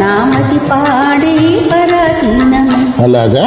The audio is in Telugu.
నామతి పాడే పరాధీనం అలాగా?